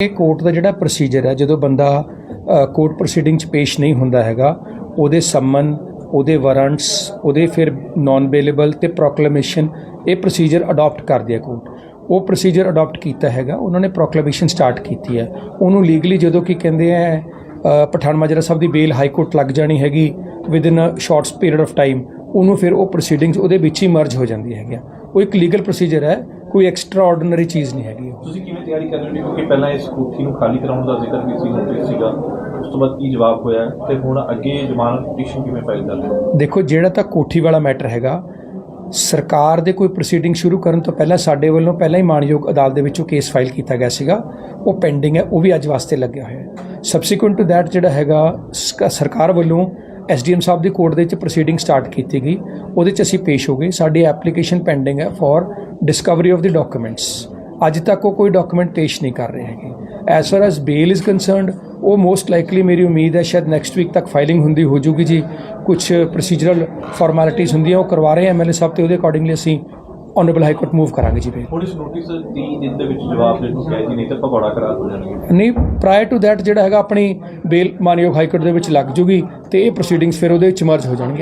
ਇਹ ਕੋਰਟ ਦਾ ਜਿਹੜਾ ਪ੍ਰੋਸੀਜਰ ਹੈ ਜਦੋਂ ਬੰਦਾ ਕੋਰਟ ਪ੍ਰੋਸੀਡਿੰਗ 'ਚ ਪੇਸ਼ ਨਹੀਂ ਹੁੰਦਾ ਹੈਗਾ ਉਹਦੇ ਸੰਮਨ ਉਹਦੇ ਵਾਰੰਟਸ ਉਹਦੇ ਫਿਰ ਨਾਨ ਅਵੇਲੇਬਲ ਤੇ ਪ੍ਰੋਕਲੇਮੇਸ਼ਨ ਇਹ ਪ੍ਰੋਸੀਜਰ ਅਡਾਪਟ ਕਰਦੀ ਹੈ ਕੋਰਟ ਉਹ ਪ੍ਰੋਸੀਜਰ ਅਡਾਪਟ ਕੀਤਾ ਹੈਗਾ ਉਹਨਾਂ ਨੇ ਪ੍ਰੋਕਲੇਮੇਸ਼ਨ ਸਟਾਰਟ ਕੀਤੀ ਹੈ। ਉਹਨੂੰ ਲੀਗਲੀ ਜਦੋਂ ਕੀ ਕਹਿੰਦੇ ਆ ਅ, ਪਠਾਨ ਮਾਜਰਾ ਸਾਹਿਬ ਦੀ ਬੇਲ ਹਾਈ ਕੋਰਟ ਲੱਗ ਜਾਣੀ ਹੈਗੀ with in a shorts period of time ਉਹਨੂੰ ਫਿਰ ਉਹ ਪ੍ਰੋਸੀਡਿੰਗਸ ਉਹਦੇ ਵਿੱਚ ਹੀ ਮਰਜ ਹੋ ਜਾਂਦੀ ਹੈਗੀਆਂ। ਉਹ ਇੱਕ ਲੀਗਲ ਪ੍ਰੋਸੀਜਰ ਹੈ ਕੋਈ ਐਕਸਟਰਾ ਆਰਡੀਨਰੀ ਚੀਜ਼ ਨਹੀਂ ਹੈਗੀ ਉਹ। ਤੁਸੀਂ ਕਿਵੇਂ ਤਿਆਰੀ ਕਰ ਰਹੇ ਹੋ? ਕਿਉਂਕਿ ਪਹਿਲਾਂ ਇਸ ਕੋਠੀ ਨੂੰ ਖਾਲੀ ਕਰਾਉਣ ਦਾ ਜ਼ਿਕਰ ਵੀ ਸੀ ਨੋਟਿਸ ਸੀਗਾ। ਉਸ ਤੋਂ ਬਾਅਦ ਕੀ ਜਵਾਬ ਹੋਇਆ? ਹੈ ਤੇ ਹੁਣ ਅੱਗੇ ਜ਼ਮਾਨਤ ਪਟੀਸ਼ਨ ਕਿਵੇਂ ਫਾਈਲ ਕਰ ਰਹੇ ਹੋ? ਦੇਖੋ ਜਿਹੜਾ ਤਾਂ ਕੋਠੀ ਵਾਲਾ ਮੈਟਰ ਹੈਗਾ ਸਰਕਾਰ ਦੇ ਕੋਈ ਪ੍ਰੋਸੀਡਿੰਗ ਸ਼ੁਰੂ ਕਰਨ ਤੋਂ ਪਹਿਲਾਂ ਸਾਡੇ ਵੱਲੋਂ ਪਹਿਲਾਂ ਹੀ ਮਾਨਯੋਗ ਅਦਾਲਤ ਦੇ ਵਿੱਚੋਂ ਕੇਸ ਫਾਈਲ ਕੀਤਾ ਗਿਆ ਸੀਗਾ। ਉਹ ਪੈਂਡਿੰਗ ਹੈ ਉਹ ਵੀ ਅੱਜ ਵਾਸਤੇ ਲੱਗਿਆ ਹੋਇਆ ਹੈ। ਸਬਸੀਕੁਐਂਟ ਟੂ ਥੈਟ ਜਿਹੜਾ ਹੈਗਾ ਸਕ- ਸਰਕਾਰ ਵੱਲੋਂ ਐਸਡੀਐਮ ਸਾਹਿਬ ਦੀ ਕੋਰਟ ਦੇ ਵਿੱਚ ਪ੍ਰੋਸੀਡਿੰਗ ਸਟਾਰਟ ਕੀਤੀ ਗਈ। ਉਹਦੇ ਚ ਅਸੀਂ ਪੇਸ਼ ਹੋ ਗਏ। ਸਾਡੀ ਐਪਲੀਕੇਸ਼ਨ ਪੈਂਡਿੰਗ ਹੈ for discovery of the documents ਅੱਜ ਤੱਕ ਉਹ ਕੋਈ ਡਾਕੂਮੈਂਟ ਪੇਸ਼ ਨਹੀਂ ਕਰ ਰਹੇ ਹੈਗੇ। As far as bail is concerned ਉਹ ਮੋਸਟ ਲਾਈਕਲੀ ਮੇਰੀ ਉਮੀਦ ਹੈ ਸ਼ਾਇਦ ਨੈਕਸਟ ਵੀਕ ਤੱਕ ਫਾਈਲਿੰਗ ਹੁੰਦੀ ਹੋ ਜੂਗੀ ਜੀ। ਕੁਝ ਪ੍ਰੋਸੀਜਰਲ ਫਾਰਮੈਲਿਟੀਜ਼ ਹੁੰਦੀਆਂ ਉਹ ਕਰਵਾ ਰਹੇ ਐਮਐਲਏ ਸਾਹਿਬ ਤੇ ਉਹਦੇ ਅਕੋਰਡਿੰਗਲੀ ਅਸੀਂ ਆਨਰੇਬਲ ਹਾਈ ਕੋਰਟ ਮੂਵ ਕਰਾਂਗੇ ਜੀ ਬੇਲ ਇਸ ਨੋਟਿਸ 30 ਦਿਨ ਦੇ ਵਿੱਚ ਜਵਾਬ ਨੂੰ ਕਿਹਾ ਜੀ ਨਹੀਂ ਤਾਂ ਪਕੌੜਾ ਕਰਾ ਹੋ ਜਾਣਗੇ ਨਹੀਂ ਪ੍ਰਾਇਰ ਟੂ ਥੈਟ ਜਿਹੜਾ ਹੈਗਾ ਆਪਣੀ ਬੇਲ ਮਾਨਯੋਗ ਹਾਈ ਕੋਰਟ ਦੇ ਵਿੱਚ ਲੱਗ ਜੂਗੀ ਤੇ ਇਹ ਪ੍ਰੋਸੀਡਿੰਗਸ ਫਿਰ ਉਹਦੇ ਵਿੱਚ ਮਰਜ ਹੋ ਜਾਣਗੇ